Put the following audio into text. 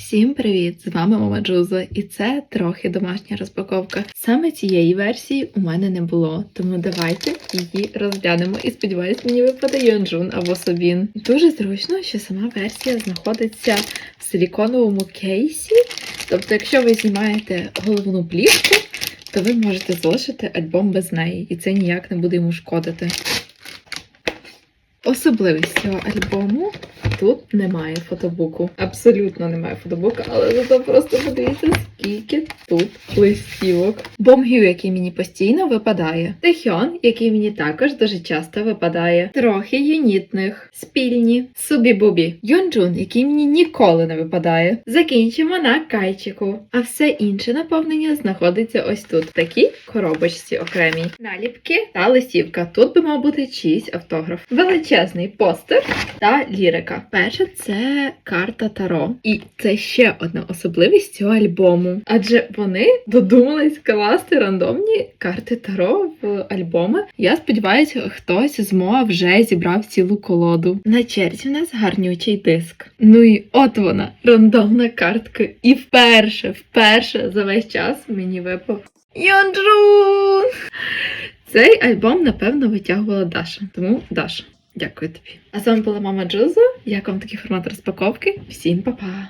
Всім привіт! З вами Мама Джузо, і це трохи домашня розпаковка. Саме цієї версії у мене не було, тому давайте її розглянемо і сподіваюсь, мені випаде Йонджун або Собін. Дуже зручно, що сама версія знаходиться в силіконовому кейсі. Тобто, якщо ви знімаєте головну плівку, то ви можете залишити альбом без неї, і це ніяк не буде йому шкодити. Особливість цього альбому тут немає фотобуку. Абсолютно немає фотобука, але зато просто подивіться, скільки тут листівок. Бомгю, який мені постійно випадає. Техьон, який мені також дуже часто випадає. Трохи юнітних, спільні, субі-бубі. Йонджун, який мені ніколи не випадає. Закінчимо на кайчику. А все інше наповнення знаходиться ось тут, в такій коробочці окремій. Наліпки та листівка. Тут би мав бути чийсь автограф. Величезний постер та лірика. Перше це карта Таро. І це ще одна особливість цього альбому. Адже вони додумались класти рандомні карти Таро в альбоми. Я сподіваюся, хтось з МОА вже зібрав цілу колоду. На черзі в нас гарнючий диск. Ну і от вона, рандомна картка. І вперше, вперше за весь час мені випав Йонджун! Цей альбом, напевно, витягувала Даша. Тому Даша, дякую тобі. А з вами була мама Джузо. Як вам такий формат розпаковки? Всім па-па!